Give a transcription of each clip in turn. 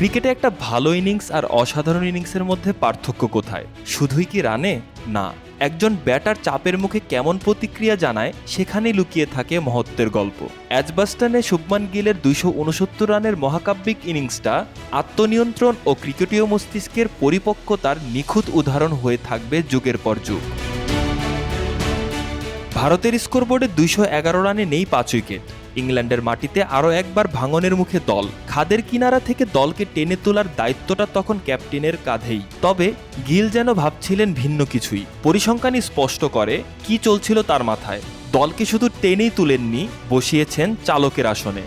ক্রিকেটে একটা ভালো ইনিংস আর অসাধারণ ইনিংসের মধ্যে পার্থক্য কোথায়? শুধুই কি রানে? না। একজন ব্যাটার চাপের মুখে কেমন প্রতিক্রিয়া জানায়, সেখানেই লুকিয়ে থাকে মহত্বের গল্প। অ্যাজবাস্টানে শুভমান গিলের দুইশো উনসত্তর রানের মহাকাব্যিক ইনিংসটা আত্মনিয়ন্ত্রণ ও ক্রিকেটীয় মস্তিষ্কের পরিপক্কতার নিখুঁত উদাহরণ হয়ে থাকবে যুগের পর যুগ। ভারতের স্কোরবোর্ডে দুইশো এগারো রানে নেই পাঁচ উইকেট। ইংল্যান্ডের মাটিতে আরও একবার ভাঙনের মুখে দল। খাদের কিনারা থেকে দলকে টেনে তোলার দায়িত্বটা তখন ক্যাপ্টেনের কাঁধেই। তবে গিল যেন ভাবছিলেন ভিন্ন কিছুই। পরিসংখ্যানই স্পষ্ট করে কি চলছিল তার মাথায়। দলকে শুধু টেনেই তুলেননি, বসিয়েছেন চালকের আসনে।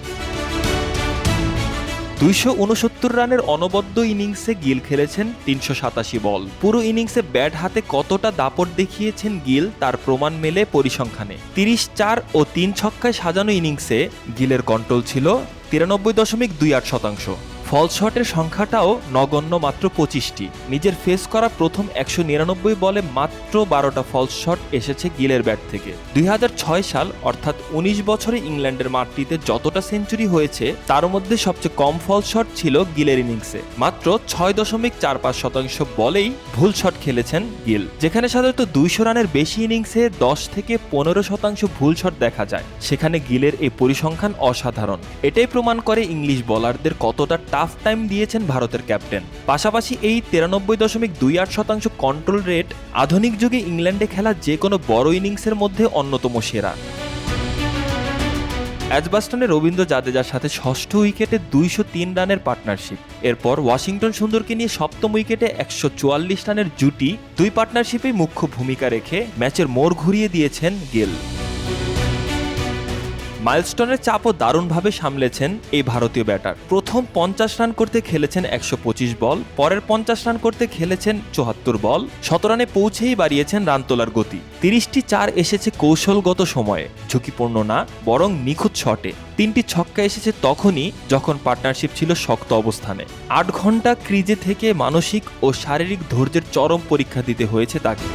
দুইশো উনসত্তর রানের অনবদ্য ইনিংসে গিল খেলেছেন তিনশো সাতাশি বল। পুরো ইনিংসে ব্যাট হাতে কতটা দাপট দেখিয়েছেন গিল, তার প্রমাণ মেলে পরিসংখ্যানে। তিরিশ চার ও তিন ছক্কায় সাজানো ইনিংসে গিলের কন্ট্রোল ছিল তিরানব্বই দশমিক দুই আট শতাংশ। ফল শটের সংখ্যাটাও নগণ্য মাত্র পঁচিশটি। নিজের ফেস করা প্রথম একশো নিরানব্বই বলে মাত্র বারোটা ফলস শট এসেছে গিলের ব্যাট থেকে। দুই হাজার ছয় সাল, অর্থাৎ উনিশ বছরে ইংল্যান্ডের মাটিতে যতটা সেঞ্চুরি হয়েছে, তার মধ্যে সবচেয়ে কম ফল শট ছিল গিলের ইনিংসে। মাত্র ছয় দশমিক চার পাঁচ শতাংশ বলেই ভুল শট খেলেছেন গিল। যেখানে সাধারণত দুইশো রানের বেশি ইনিংসে দশ থেকে পনেরো শতাংশ ভুল শট দেখা যায়। সেখানে গিলের এই পরিসংখ্যান অসাধারণ। এটাই প্রমাণ করে ইংলিশ বোলারদের কতটা টাফ টাইম দিয়েছেন ভারতের ক্যাপ্টেন পাশাপাশি এই তিরানব্বই দশমিক দুই আট শতাংশ কন্ট্রোল রেট আধুনিক যুগে ইংল্যান্ডে খেলা যে কোনো বড় ইনিংসের মধ্যে অন্যতম সেরা। অ্যাজবাস্টনে রবীন্দ্র জাদেজার সাথে ষষ্ঠ উইকেটে দুইশো তিন রানের পার্টনারশিপ এরপর ওয়াশিংটন সুন্দরকে নিয়ে সপ্তম উইকেটে একশো চুয়াল্লিশ রানের জুটি। দুই পার্টনারশিপেই মুখ্য ভূমিকা রেখে ম্যাচের মোড় ঘুরিয়ে দিয়েছেন গিল। মাইলস্টোনের চাপও দারুণভাবে সামলেছেন এই ভারতীয় ব্যাটার। প্রথম পঞ্চাশ রান করতে খেলেছেন একশো পঁচিশ বল, পরের পঞ্চাশ রান করতে খেলেছেন চুয়াত্তর বল শত রানে পৌঁছেই বাড়িয়েছেন রান তোলার গতি। তিরিশটি চার এসেছে কৌশলগত সময়ে, ঝুঁকিপূর্ণ না, বরং নিখুঁত শটে। তিনটি ছক্কা এসেছে তখনই যখন পার্টনারশিপ ছিল শক্ত অবস্থানে। আট ঘণ্টা ক্রিজে থেকে মানসিক ও শারীরিক ধৈর্যের চরম পরীক্ষা দিতে হয়েছে তাকে।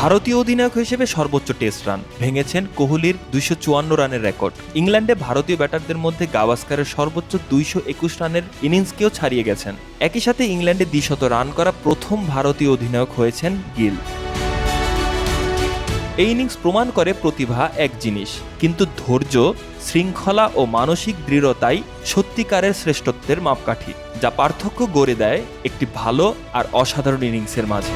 ভারতীয় অধিনায়ক হিসেবে সর্বোচ্চ টেস্ট রান, ভেঙেছেন কোহলির দুইশো চুয়ান্ন রানের রেকর্ড। ইংল্যান্ডে ভারতীয় ব্যাটারদের মধ্যে গাভাস্কারের সর্বোচ্চ দুইশো একুশ রানের ইনিংসকেও ছাড়িয়ে গেছেন। একই সাথে ইংল্যান্ডে দ্বিশত রান করা প্রথম ভারতীয় অধিনায়ক হয়েছেন গিল। এই ইনিংস প্রমাণ করে প্রতিভা এক জিনিস, কিন্তু ধৈর্য, শৃঙ্খলা ও মানসিক দৃঢ়তাই সত্যিকারের শ্রেষ্ঠত্বের মাপকাঠি, যা পার্থক্য গড়ে দেয় একটি ভালো আর অসাধারণ ইনিংসের মাঝে।